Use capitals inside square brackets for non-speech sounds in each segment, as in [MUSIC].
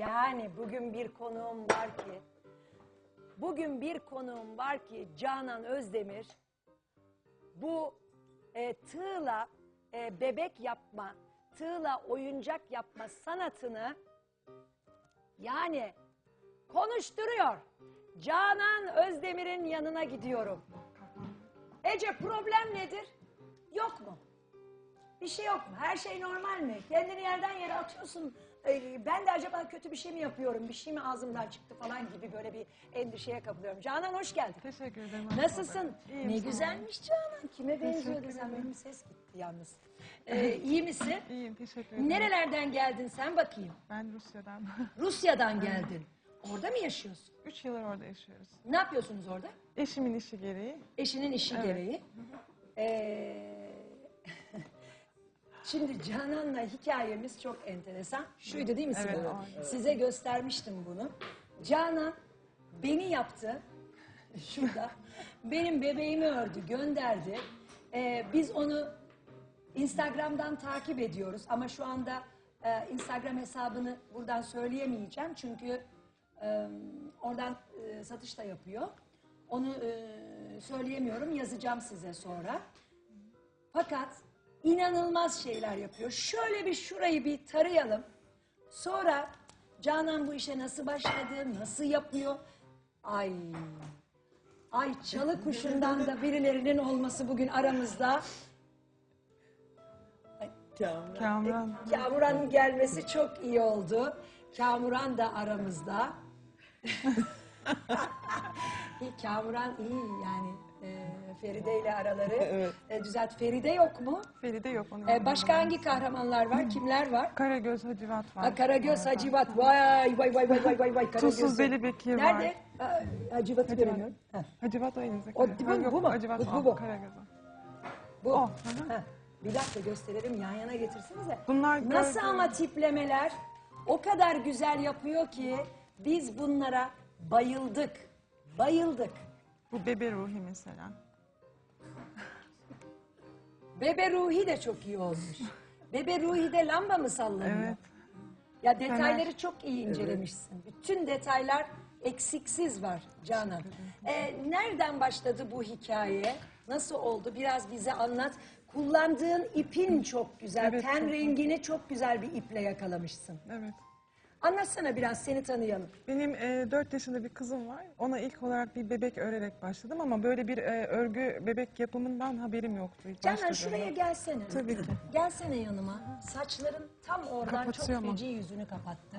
Yani bugün bir konuğum var ki, bugün bir konuğum var ki Canan Özdemir bu e, tığla e, bebek yapma, tığla oyuncak yapma sanatını yani konuşturuyor. Canan Özdemir'in yanına gidiyorum. Ece problem nedir? Yok mu? Bir şey yok mu? Her şey normal mi? Kendini yerden yere atıyorsun. Ee, ben de acaba kötü bir şey mi yapıyorum? Bir şey mi ağzımdan çıktı falan gibi böyle bir endişeye kapılıyorum. Canan hoş geldin. Teşekkür ederim. Nasılsın? İyiyim, ne sağ olun. güzelmiş Canan. Kime benziyordu Teşekkür sen? Benim ses gitti yalnız. Ee, iyi misin? [LAUGHS] İyiyim, teşekkür ederim. Nerelerden geldin sen bakayım? Ben Rusya'dan. [LAUGHS] Rusya'dan geldin. Orada mı yaşıyorsun? Üç yıllar orada yaşıyoruz. Ne yapıyorsunuz orada? Eşimin işi gereği. Eşinin işi gereği. Ee, [LAUGHS] Şimdi Canan'la hikayemiz çok enteresan. Şuydu değil mi Evet, Sibel? aynen. Size göstermiştim bunu. Canan beni yaptı. Şurada. benim bebeğimi ördü, gönderdi. Ee, biz onu Instagram'dan takip ediyoruz ama şu anda e, Instagram hesabını buradan söyleyemeyeceğim çünkü e, oradan e, satış da yapıyor. Onu e, söyleyemiyorum, yazacağım size sonra. Fakat inanılmaz şeyler yapıyor. Şöyle bir şurayı bir tarayalım. Sonra Canan bu işe nasıl başladı, nasıl yapıyor? Ay, ay çalı kuşundan da birilerinin olması bugün aramızda. Ay, Kamuran. Kamuran'ın gelmesi çok iyi oldu. Kamuran da aramızda. [LAUGHS] [LAUGHS] Kamuran iyi yani e, Feride ile araları. [LAUGHS] E, düzelt Feride yok mu? Feride yok onun. E, başka hangi kahramanlar var? Kimler var? Karagöz Hacivat var. Ha, Karagöz Hacivat. Vay vay vay vay vay vay vay. Karagöz. Tuzsuz Deli Bekir var. Nerede? Ha, Hacivat'ı göremiyorum. Ha, Hacivat elinizde. O- bu mu, bu mu? Hacivat Bu- bu? Karagöz o. bu. O. Ha, bir dakika gösterelim yan yana getirsenize. Bunlar Nasıl gördüğüm- ama tiplemeler o kadar güzel yapıyor ki biz bunlara bayıldık. Bayıldık. Bu bebe ruhi mesela. Bebe Ruhi de çok iyi olmuş. Bebe Ruhi'de lamba mı sallanıyor? Evet. Ya detayları çok iyi incelemişsin. Bütün detaylar eksiksiz var Canan. Ee, nereden başladı bu hikaye? Nasıl oldu? Biraz bize anlat. Kullandığın ipin çok güzel. Evet, Ten çok rengini çok güzel bir iple yakalamışsın. Evet. Anlatsana biraz seni tanıyalım. Benim e, 4 yaşında bir kızım var. Ona ilk olarak bir bebek örerek başladım ama böyle bir e, örgü bebek yapımından haberim yoktu ilk Canan başladığımda. şuraya gelsene. Tabii ki. Gelsene yanıma. Saçların tam oradan Kapatıyor çok mu? feci yüzünü kapattı.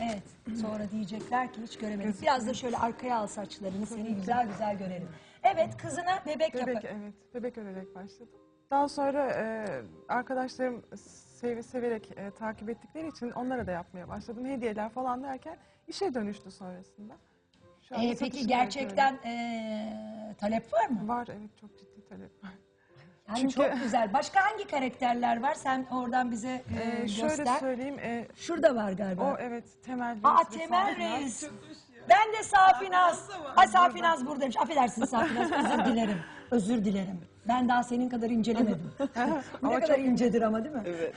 Evet. Sonra diyecekler ki hiç göremedik. Biraz da şöyle arkaya al saçlarını seni güzel güzel görelim. Evet kızına bebek, Bebek yapar. evet, bebek örerek başladım. Daha sonra e, arkadaşlarım sev, severek e, takip ettikleri için onlara da yapmaya başladım. Hediyeler falan derken işe dönüştü sonrasında. Şu anda Ee, satışını peki gerçekten ee, talep var mı? yapıyorum. Var evet çok ciddi talep var. Yani Çünkü- çok güzel. Başka hangi karakterler var? Sen oradan bize ee, E, şöyle göster. söyleyeyim, e, Şurada var galiba. o evet Temel Reis Aa ve Temel Safinaz. Reis. Ben de Safinaz. Ay Safinaz buradaymış. Affedersin Safinaz. Özür dilerim. Özür dilerim. Ben daha senin kadar incelemedim. [LAUGHS] [LAUGHS] ne Ama kadar incedir ama değil mi? Evet.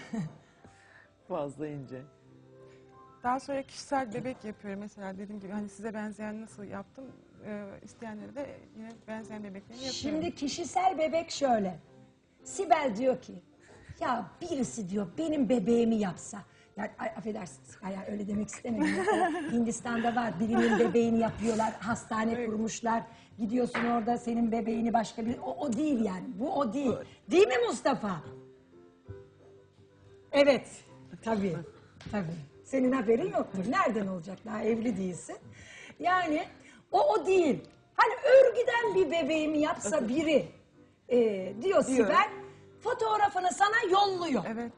[LAUGHS] Fazla ince. Daha sonra kişisel bebek yapıyorum mesela dediğim gibi hani size benzeyen nasıl yaptım e, isteyenlere de yine benzeyen bebeklerini yapıyorum. Şimdi kişisel bebek şöyle. Sibel diyor ki ya birisi diyor benim bebeğimi yapsa. Ya ay, affedersiniz ya, ya öyle demek istemedim. Ya, o Hindistan'da var birinin bebeğini yapıyorlar. Hastane kurmuşlar. Gidiyorsun orada senin bebeğini başka bir... O, o değil yani. Bu o değil. Değil mi Mustafa? Evet. Tabii. Tabii. Senin haberin yoktur. Nereden olacak? Daha evli değilsin. Yani o o değil. Hani örgüden bir bebeğimi yapsa biri e, diyor Sibel. Fotoğrafını sana yolluyor. Evet.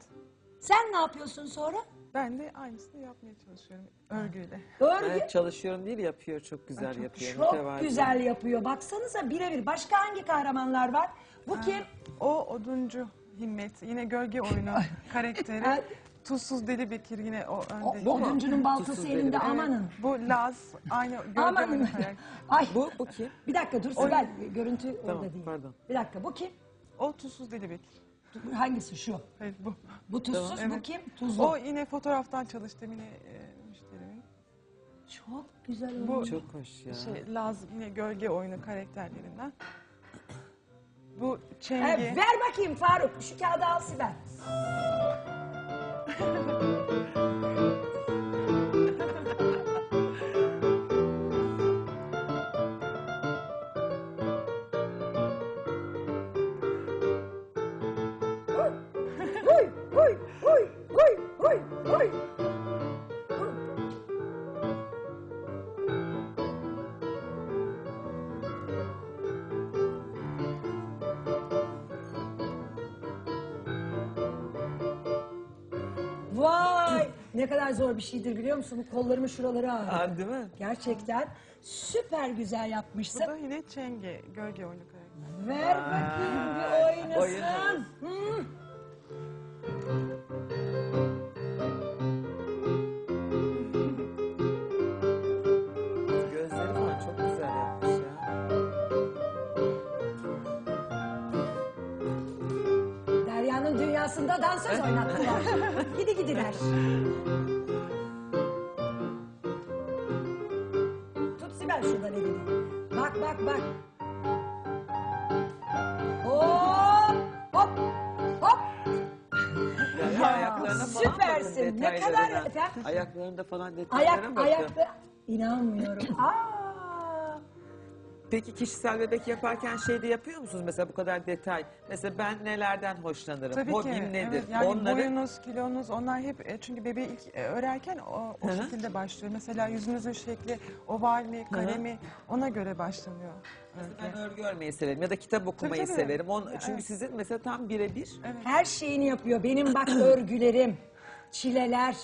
Sen ne yapıyorsun sonra? Ben de aynısını yapmaya çalışıyorum örgüyle. Örgü Ben çalışıyorum değil yapıyor çok güzel çok yapıyor. çok mütevazi. güzel yapıyor. Baksanıza birebir. Başka hangi kahramanlar var? Bu kim? O oduncu Himmet yine gölge [LAUGHS] oyunu karakteri. Tuzsuz Deli Bekir yine o O, önde. oduncunun baltası elinde dedim. amanın. Bu Laz aynı [LAUGHS] gölge Amanın. oyunu. [LAUGHS] Ay. Bu, bu kim? Bir dakika dur Sibel. Görüntü Tamam, orada değil. pardon. Bir dakika bu kim? O Tuzsuz Deli Bekir. Dur, Hangisi şu? Hayır bu. Bu tuzsuz bu Evet. kim? Tuzlu. O yine fotoğraftan çalıştığım yine e, müşterimin. Çok güzel Bu- olmuş. Çok hoş ya. Şey lazım yine gölge oyunu karakterlerinden. Bu Ee, çengi. ver bakayım Faruk. Şu kağıdı al Sibel. [LAUGHS] Ne kadar zor bir şeydir biliyor musun? Bu kollarımı şuraları ağrıyor. Ha, değil mi? Gerçekten süper güzel Bu yapmışsın. da yine çengi gölge oyunu karakteri. Ver bakayım bir oynasın. oynarız. Hı. Derya'nın dünyasında dansöz oynattılar. Gidi gidiler. Tut Sibel şuradan elini. Bak bak bak. Hop hop hop. Ya, ayaklarına falan süpersin. Ne kadar detaylarına. efendim? Ayaklarında falan detaylara Ayak bakın. ayakta. İnanmıyorum. Aa. Peki kişisel bebek yaparken şey de yapıyor musunuz? Mesela bu kadar detay. Mesela ben nelerden hoşlanırım? Tabii Hobim ki. nedir? Evet, yani Onları boyunuz, kilonuz onlar hep e, çünkü bebeği ilk e, örerken o, o Hı hı. şekilde başlıyor. Mesela yüzünüzün şekli oval mi, kare mi ona göre başlanıyor. ben örgü. örmeyi severim ya da kitap okumayı tabii. severim. On, çünkü evet. sizin mesela tam birebir. Her şeyini yapıyor. Benim bak [CLEARS THROAT] örgülerim, çileler,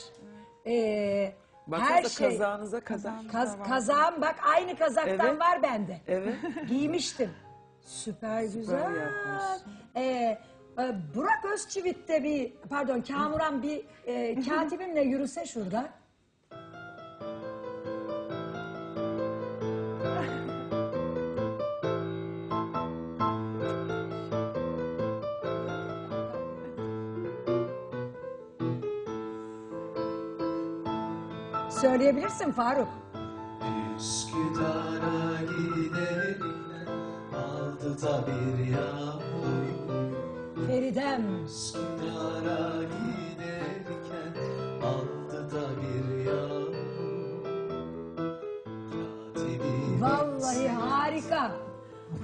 eee, Baksanıza her şey. kazağınıza kazak. Kaz, var. kazağım bak aynı kazaktan Evet. var bende. Evet. [LAUGHS] Giymiştim. Süper güzel. yapmış. Ee, e, Burak Özçivit de bir, pardon Kamuran bir e, [LAUGHS] katibimle yürüse şurada. Söyleyebilirsin Faruk. Üsküdar'a gidelim aldı da bir yağmur Feridem. Üsküdar'a giderken aldı da bir yağmur Katibi Vallahi harika.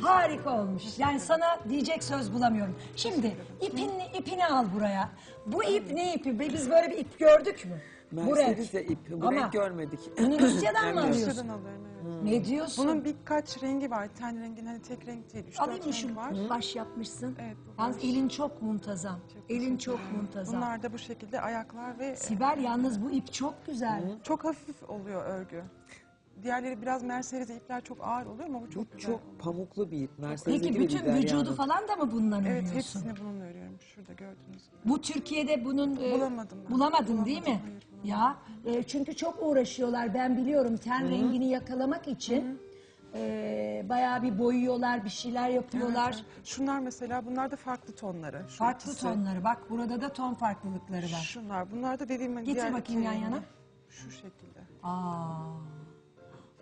Harika olmuş. Yani sana diyecek söz bulamıyorum. Şimdi ipini, ipini al buraya. Bu ip ne ipi? Biz böyle bir ip gördük mü? Bu renk. Mercedes de ip. Bu Ama renk görmedik. Bunu [CLEARS THROAT] Rusya'dan mı alıyorsun? Rusya'dan alıyorum evet. Ne diyorsun? Bunun birkaç rengi var. Ten rengin hani tek renk değil. Üç Alayım dört mı şu var. baş yapmışsın? Evet, bu Yalnız baş. elin çok muntazam. Çok elin çok muntazam. Bunlar da bu şekilde ayaklar ve Sibel yalnız bu ip çok güzel. çok hafif oluyor örgü. Diğerleri biraz Mercedes ipler çok ağır oluyor ama bu çok Bu güzel. çok pamuklu bir ip. Mercedes Peki gibi bütün bir derya vücudu hanım. falan da mı bundan Evet örüyorsun? hepsini bununla örüyorum. Şurada gördüğünüz gibi. Bu Türkiye'de bunun e, Bulamadım ben. Bulamadın değil mi? Bulamadım, hayır, ya e, çünkü çok uğraşıyorlar. Ben biliyorum ten rengini yakalamak için e, bayağı bir boyuyorlar, bir şeyler yapıyorlar. Evet, evet. Şunlar mesela bunlar da farklı tonları. Şu Farklı ikisi. tonları. Bak burada da ton farklılıkları var. Şunlar. Bunlar da dediğim gibi Getir diğer bakayım yan yana. Şu şekilde. Aa.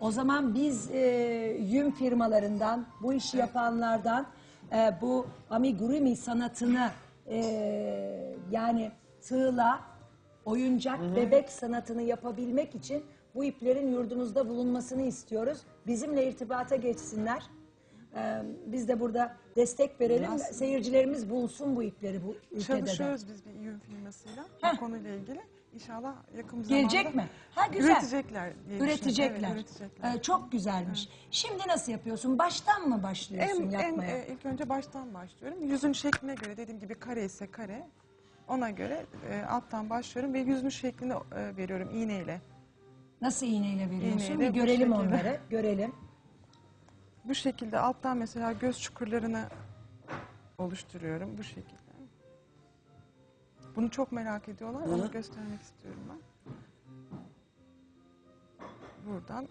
O zaman biz e, yün firmalarından, bu işi yapanlardan e, bu amigurumi sanatını e, yani tığla, oyuncak, bebek sanatını yapabilmek için bu iplerin yurdumuzda bulunmasını istiyoruz. Bizimle irtibata geçsinler. E, biz de burada destek verelim. Seyircilerimiz bulsun bu ipleri bu ülkede de. Çalışıyoruz biz bir yün firmasıyla bu konuyla ilgili. İnşallah yakın bir Gelecek zamanda mi? Ha güzel. Üretecekler diye Üretecekler. Evet, üretecekler. Ee, çok güzelmiş. Şimdi nasıl yapıyorsun? Baştan mı başlıyorsun en, en, yapmaya? e, ilk önce baştan başlıyorum. Yüzün şekline göre dediğim gibi kare ise kare. Ona göre e, alttan başlıyorum ve yüzün şeklini e, veriyorum iğneyle. Nasıl iğneyle veriyorsun? İğneyle bir görelim şekilde. onları. Görelim. Bu şekilde alttan mesela göz çukurlarını oluşturuyorum bu şekilde. Bunu çok merak ediyorlar. Hı hı. Onu göstermek istiyorum ben. Buradan.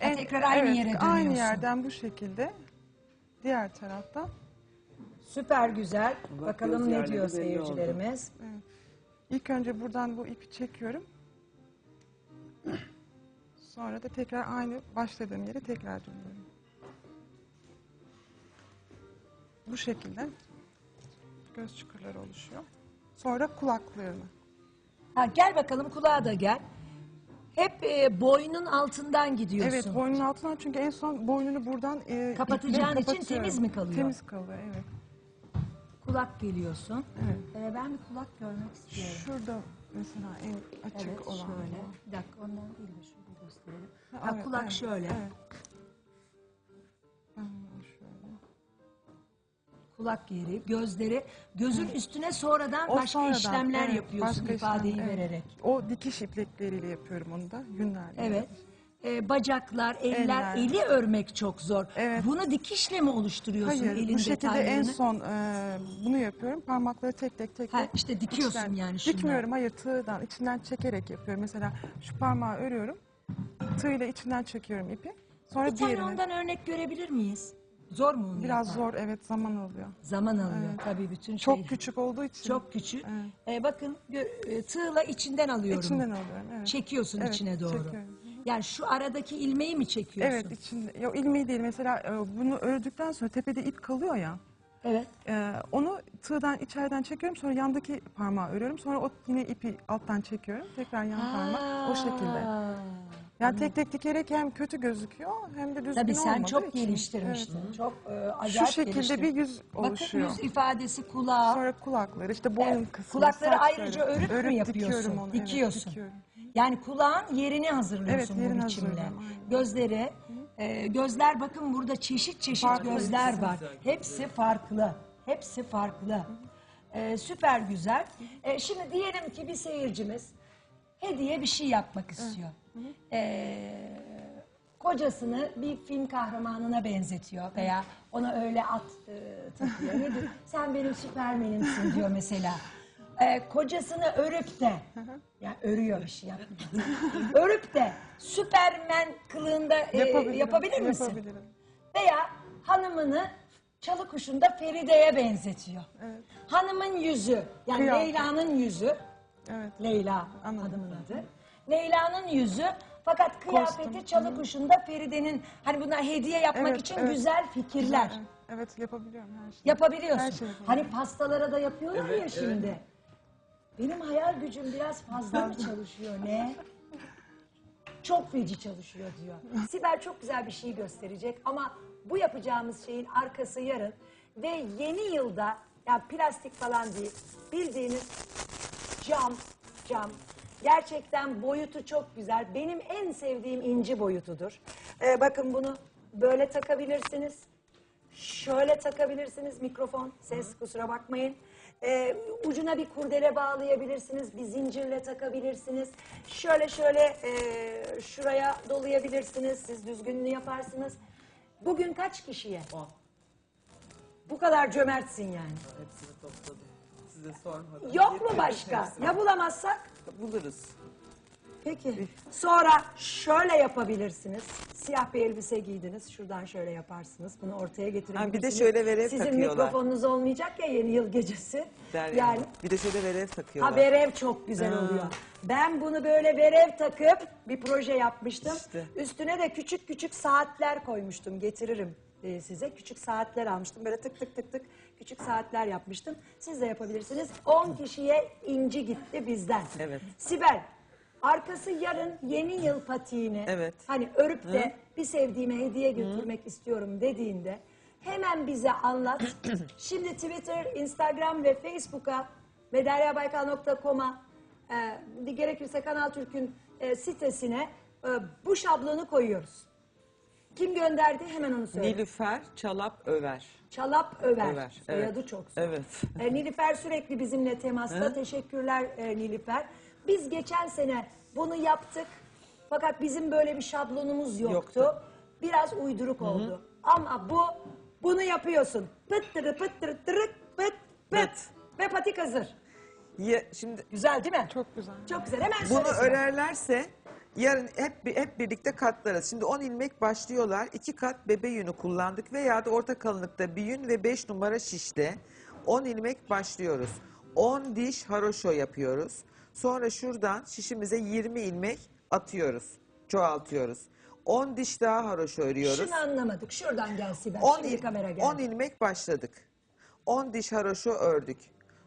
Ha, tekrar aynı yere Aynı dönüyorsun. yerden bu şekilde. Diğer taraftan. Süper güzel. Bak, Bakalım ne diyor belli seyircilerimiz. Evet. İlk önce buradan bu ipi çekiyorum. Sonra da tekrar aynı başladığım yere tekrar dönüyorum. Bu şekilde göz çukurları oluşuyor. Sonra kulaklarını. Ha, gel bakalım kulağa da gel. Hep e, boynun altından gidiyorsun. Evet boynun altından çünkü en son boynunu buradan e, Kapatacağın iple için kapatıyorum. temiz mi kalıyor? Temiz kalıyor evet. Kulak geliyorsun. Evet. Ee, ben bir kulak görmek istiyorum. Şurada mesela en açık Evet olan. şöyle. Bir dakika ondan değil de şurada gösterelim. Ha, evet, kulak evet, şöyle. Evet. Kulak yeri, gözleri. Gözün üstüne sonradan O başka sonradan, işlemler evet, yapıyorsun başka ifadeyi işlem, evet. vererek. O dikiş iplikleriyle yapıyorum onu da yünlerle. Evet. Ee, bacaklar, eller, Eller. eli örmek çok zor. Evet. Bunu dikişle mi oluşturuyorsun Hayır elin bu şekilde en detaylarını? son e, bunu yapıyorum. Parmakları tek tek tek Ha, tek. işte dikiyorsun yani şundan. Dikmiyorum hayır tığdan içinden çekerek yapıyorum. Mesela şu parmağı örüyorum. Tığla içinden çekiyorum ipi. Sonra Bir tane diğerini. ondan örnek görebilir miyiz? Zor mu onu Biraz yapmak? zor evet zaman alıyor. Zaman alıyor tabii bütün Çok şey. küçük olduğu için. Çok küçük. Ee, bakın gö- e, tığla içinden alıyorum. İçinden alıyorum evet. Çekiyorsun Evet, içine doğru. çekiyorum. Yani şu aradaki ilmeği mi çekiyorsun? Evet içinde. Yok ilmeği değil mesela e, bunu ördükten sonra tepede ip kalıyor ya. Evet. e, onu tığdan içeriden çekiyorum sonra yandaki parmağı örüyorum. Sonra o yine ipi alttan çekiyorum. Tekrar yan parmak o şekilde. Aa. Yani tek tek dikerek hem kötü gözüküyor hem de düzgün Tabii sen olmadığı çok için. geliştirmiştin. Evet. Çok e, Şu acayip şekilde geliştirdin. bir yüz Bakın oluşuyor. yüz ifadesi kulağı. Sonra kulakları işte boyun Evet, kısmı. kulakları saçları. ayrıca örüp mü yapıyorsun? onu. evet, Dikiyorsun. dikiyorum. Yani kulağın yerini hazırlıyorsun Evet, yerini bu biçimle. Gözleri, e, gözler bakın burada çeşit çeşit Farklı. gözler var. Hepsi farklı. Hepsi farklı. E, süper güzel. E, şimdi diyelim ki bir seyircimiz hediye bir şey yapmak istiyor. E, kocasını bir film kahramanına benzetiyor veya ona öyle at e, takıyor. Ne diyor? Sen benim süpermenimsin diyor mesela. E, kocasını örüp de yani örüyor bir şey yapmıyor. örüp de süpermen kılığında e, Yapabilirim, yapabilir misin? Yapabilirim. Veya hanımını çalı kuşunda Feride'ye benzetiyor. Evet. Hanımın yüzü yani Kıyafet. Leyla'nın yüzü Evet. Leyla Anladım. hanımın adı. Leyla'nın yüzü fakat kıyafeti Kostüm. çalı kuşunda Feride'nin hani bunlar hediye yapmak Evet, için evet. güzel fikirler. Evet, evet yapabiliyorum her şeyi. Yapabiliyorsun. Her şeyi yapabiliyorum. hani pastalara da yapıyorlar ya şimdi. Benim hayal gücüm biraz fazla mı çalışıyor ne? Çok feci çalışıyor diyor. Sibel çok güzel bir şey gösterecek ama bu yapacağımız şeyin arkası yarın ve yeni yılda yani plastik falan değil bildiğiniz cam cam gerçekten boyutu çok güzel. Benim en sevdiğim inci boyutudur. Ee, bakın bunu böyle takabilirsiniz. Şöyle takabilirsiniz mikrofon, ses kusura bakmayın. Ee, ucuna bir kurdele bağlayabilirsiniz, bir zincirle takabilirsiniz. Şöyle şöyle e, şuraya dolayabilirsiniz, siz düzgününü yaparsınız. Bugün kaç kişiye? On. Bu kadar cömertsin yani. Hepsini topladım. Size sormadım. Yok mu Getirdim başka? hepsini. Ya bulamazsak? Buluruz. Peki. Sonra şöyle yapabilirsiniz. Siyah bir elbise giydiniz. Şuradan şöyle yaparsınız. Bunu ortaya getirebilirsiniz. Ha, bir de şöyle verev Sizin takıyorlar. mikrofonunuz olmayacak ya yeni yıl gecesi. Der yani yani. Bir de şöyle verev takıyorlar. ha verev çok güzel Ha. oluyor. Ben bunu böyle verev takıp bir proje yapmıştım. İşte. Üstüne de küçük küçük saatler koymuştum. Getiririm e, size. Küçük saatler almıştım. Böyle tık tık tık tık küçük saatler yapmıştım. Siz de yapabilirsiniz. 10 kişiye inci gitti bizden. Evet. Sibel, arkası yarın yeni yıl patiğini Evet. hani örüp de bir sevdiğime hediye götürmek istiyorum dediğinde hemen bize anlat. [CLEARS THROAT] Şimdi Twitter, Instagram ve Facebook'a ve deryabaykal.com'a e, gerekirse Kanal Türk'ün e, sitesine e, bu şablonu koyuyoruz. Kim gönderdi hemen onu söyle. Nilüfer Çalap Över. Çalap Över. Över. Soyadı evet. çok zor. Evet. E, Nilüfer sürekli bizimle temasta. Hı? Teşekkürler e, Nilüfer. Biz geçen sene bunu yaptık. Fakat bizim böyle bir şablonumuz yoktu. Yoktu. Biraz uyduruk oldu. Ama bu bunu yapıyorsun. Pıt tırı pıt tırı tırık pıt pıt. Ve patik hazır. Ya, şimdi Güzel değil mi? Çok güzel. Çok güzel. Hemen Bunu söylesene. örerlerse yarın hep hep birlikte katlarız. Şimdi 10 ilmek başlıyorlar. 2 kat bebe yünü kullandık veya da orta kalınlıkta bir yün ve 5 numara şişte 10 ilmek başlıyoruz. 10 diş haroşo yapıyoruz. Sonra şuradan şişimize 20 ilmek atıyoruz. Çoğaltıyoruz. 10 diş daha haroşo örüyoruz. Şunu anlamadık. Şuradan gel Sibel. 10 Şimdi il- kamera geldi. 10 ilmek başladık. 10 diş haroşo ördük.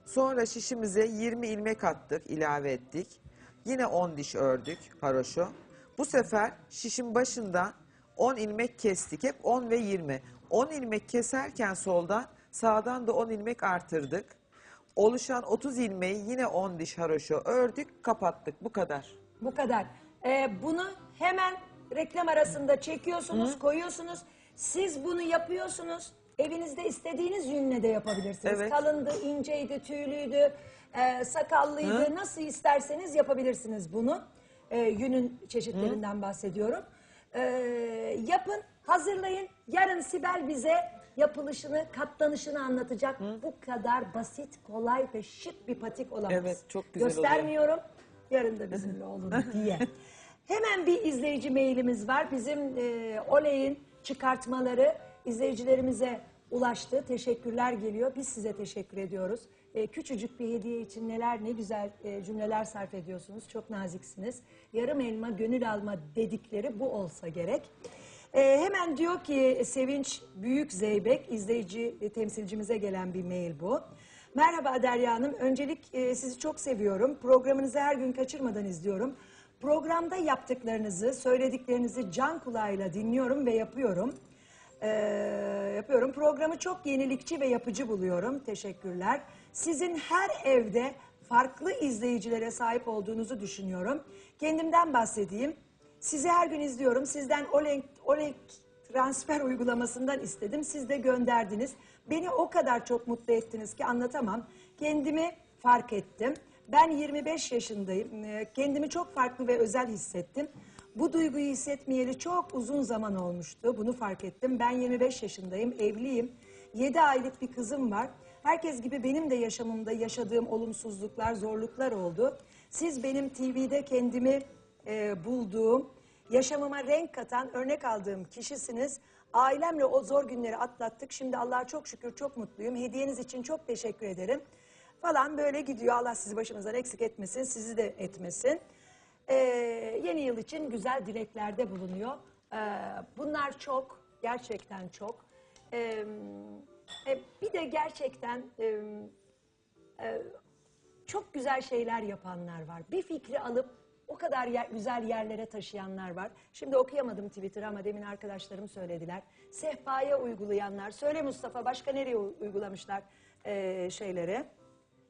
Sonra şişimize 20 ilmek attık, ilave ettik. Yine 10 diş ördük haroşo. Bu sefer şişin başından 10 ilmek kestik. Hep 10 ve 20. 10 ilmek keserken soldan sağdan da 10 ilmek artırdık. Oluşan 30 ilmeği yine 10 diş haroşo ördük, kapattık. Bu kadar. Bu kadar. Ee, bunu hemen reklam arasında çekiyorsunuz, koyuyorsunuz. Siz bunu yapıyorsunuz. Evinizde istediğiniz yünle de yapabilirsiniz. Evet. Kalındı, inceydi, tüylüydü, e, sakallıydı. Nasıl isterseniz yapabilirsiniz bunu. E, yünün çeşitlerinden bahsediyorum. E, yapın, hazırlayın. Yarın Sibel bize yapılışını, katlanışını anlatacak. Bu kadar basit, kolay ve şık bir patik olamaz. Evet, çok güzel oluyor. Göstermiyorum. Yarın da bizimle [LAUGHS] olun diye. Hemen bir izleyici mailimiz var. Bizim e, Oley'in çıkartmaları izleyicilerimize ulaştı. Teşekkürler geliyor. Biz size teşekkür ediyoruz. E, küçücük bir hediye için neler ne güzel e, cümleler sarf ediyorsunuz. Çok naziksiniz. Yarım elma gönül alma dedikleri bu olsa gerek. E, hemen diyor ki Sevinç Büyük Zeybek izleyici e, temsilcimize gelen bir mail bu. Merhaba Derya Hanım. Öncelik e, sizi çok seviyorum. Programınızı her gün kaçırmadan izliyorum. Programda yaptıklarınızı, söylediklerinizi can kulağıyla dinliyorum ve yapıyorum. Ee, yapıyorum. Programı çok yenilikçi ve yapıcı buluyorum. Teşekkürler. Sizin her evde farklı izleyicilere sahip olduğunuzu düşünüyorum. Kendimden bahsedeyim. Sizi her gün izliyorum. Sizden Olek, Olek transfer uygulamasından istedim. Siz de gönderdiniz. Beni o kadar çok mutlu ettiniz ki anlatamam. Kendimi fark ettim. Ben 25 yaşındayım. Ee, Kendimi çok farklı ve özel hissettim. Bu duyguyu hissetmeyeli çok uzun zaman olmuştu. Bunu fark ettim. Ben 25 yaşındayım, evliyim. 7 aylık bir kızım var. Herkes gibi benim de yaşamımda yaşadığım olumsuzluklar, zorluklar oldu. Siz benim TV'de kendimi e, bulduğum, yaşamıma renk katan, örnek aldığım kişisiniz. Ailemle o zor günleri atlattık. Şimdi Allah'a çok şükür çok mutluyum. Hediyeniz için çok teşekkür ederim. Falan böyle gidiyor. Allah sizi başımızdan eksik etmesin, sizi de etmesin. Ee, yeni yıl için güzel dileklerde bulunuyor. Ee, bunlar çok, gerçekten çok. Ee, e, bir de gerçekten e, e, çok güzel şeyler yapanlar var. Bir fikri alıp o kadar yer- güzel yerlere taşıyanlar var. Şimdi okuyamadım Twitter ama demin arkadaşlarım söylediler. Sehpaya uygulayanlar. Söyle Mustafa başka nereye uygulamışlar e, şeyleri?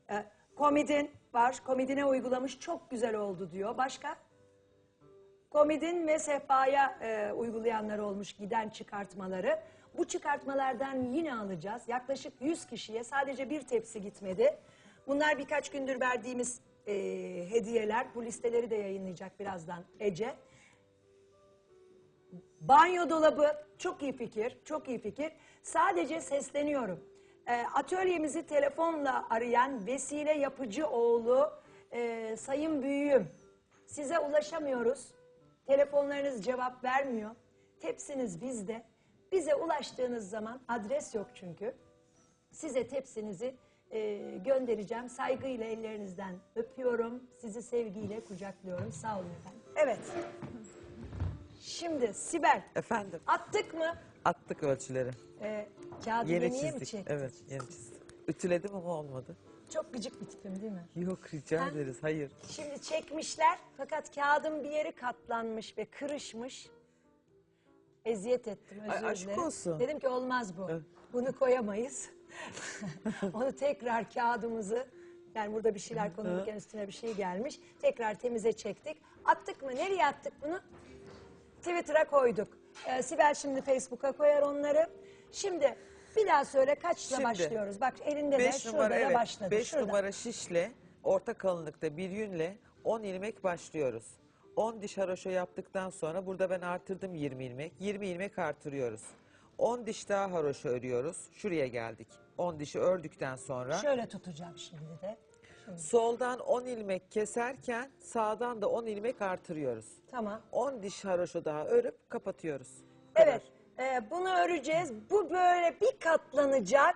E, komedin var. Komedine uygulamış çok güzel oldu diyor. Başka? Komedin ve sehpaya e, uygulayanlar olmuş giden çıkartmaları. Bu çıkartmalardan yine alacağız. Yaklaşık 100 kişiye sadece bir tepsi gitmedi. Bunlar birkaç gündür verdiğimiz e, hediyeler. Bu listeleri de yayınlayacak birazdan Ece. Banyo dolabı çok iyi fikir, çok iyi fikir. Sadece sesleniyorum. E, atölyemizi telefonla arayan Vesile Yapıcıoğlu, e, Sayın Büyüğüm, size ulaşamıyoruz. Telefonlarınız cevap vermiyor. Tepsiniz bizde. Bize ulaştığınız zaman adres yok çünkü. Size tepsinizi e, göndereceğim. Saygıyla ellerinizden öpüyorum. Sizi sevgiyle kucaklıyorum. Sağ olun efendim. Evet. Şimdi Sibel Efendim, attık mı? Attık ölçüleri. E, kağıdı Yeni yeniye mi çizdik. çektik? Evet, yeni çizdik. Ütüledim ama olmadı. Çok gıcık bir tipim değil mi? Yok, rica Ha? ederiz. Hayır. Şimdi çekmişler fakat kağıdın bir yeri katlanmış ve kırışmış. Eziyet ettim özür Ay, aşk dilerim. olsun. Dedim ki olmaz bu. Bunu koyamayız. [LAUGHS] Onu tekrar kağıdımızı yani burada bir şeyler konulurken üstüne bir şey gelmiş. Tekrar temize çektik. Attık mı? Nereye attık bunu? Twitter'a koyduk. Ee, Sibel şimdi Facebook'a koyar onları. Şimdi bir daha söyle kaçla Şimdi, başlıyoruz? Bak elinde de 5 şurada numara da evet. başladı. 5 Şurada. numara şişle orta kalınlıkta bir yünle 10 ilmek başlıyoruz. 10 diş haroşa yaptıktan sonra burada ben artırdım 20 ilmek. 20 ilmek artırıyoruz. 10 diş daha haroşa örüyoruz. Şuraya geldik. 10 dişi ördükten sonra Şöyle tutacağım şimdi de. Soldan 10 ilmek keserken sağdan da 10 ilmek artırıyoruz. Tamam. 10 diş haroşa daha örüp kapatıyoruz. Bu kadar. Evet. e, bunu öreceğiz. Bu böyle bir katlanacak.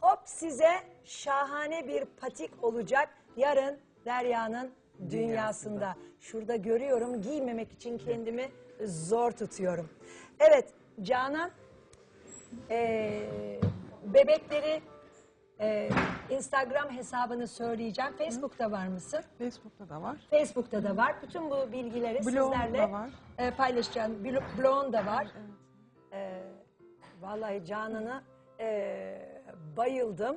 Hop size şahane bir patik olacak yarın Derya'nın dünyasında. Şurada görüyorum giymemek için kendimi zor tutuyorum. Evet Canan ee, bebekleri ee, Instagram hesabını söyleyeceğim. Facebook'ta var mısın? Facebook'ta da var. Facebook'ta da var. Bütün bu bilgileri Blog'da sizlerle var. e, paylaşacağım. Blo- Blog'un da var. E, vallahi Canan'a e, bayıldım.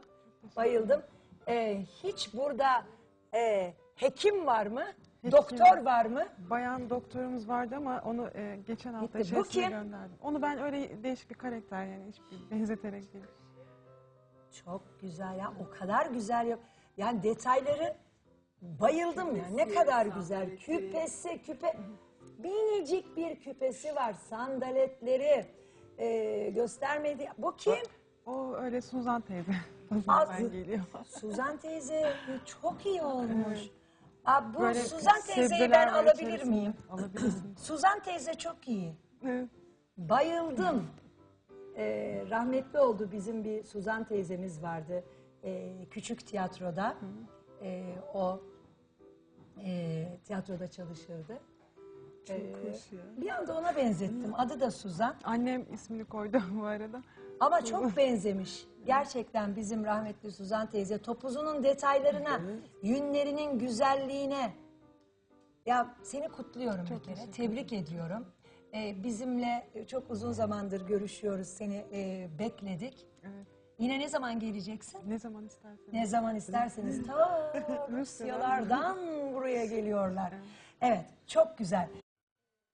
Bayıldım. E, hiç burada e, hekim var mı? Doktor var mı? Bayan doktorumuz vardı ama onu e, geçen hafta. Bu kim? gönderdim. Onu ben öyle değişik bir karakter yani hiçbir benzeterek değil. Çok güzel ya. O kadar güzel yap. Yani detayları bayıldım ya. Ne kadar güzel. Küpesi, küpe. Minicik bir küpesi var. Sandaletleri e, göstermedi. Bu kim? O öyle Suzan teyze. [LAUGHS] Az- Suzan'dan geliyor. Suzan teyze. Çok iyi olmuş. Aa, bu Böyle Suzan teyzeyi sebzeler ben var alabilir içerisinde. miyim? Alabilirsin. [CLEARS THROAT] Suzan teyze çok iyi. Evet. Bayıldım. Ee, rahmetli oldu bizim bir Suzan teyzemiz vardı. Ee, küçük tiyatroda. Ee, o e, tiyatroda çalışırdı. Ee, hoş ya. bir anda ona benzettim. Adı da Suzan. Annem ismini koydu [LAUGHS] bu arada. Ama çok benzemiş. Gerçekten bizim rahmetli Suzan teyze topuzunun detaylarına, yünlerinin güzelliğine. Ya seni kutluyorum bir kere. Tebrik ediyorum. Ee, bizimle çok uzun zamandır görüşüyoruz. Seni e, bekledik. Evet. Yine ne zaman geleceksin? Ne zaman istersen. Ne zaman isterseniz [LAUGHS] ta Rusyalardan buraya geliyorlar. Evet, çok güzel.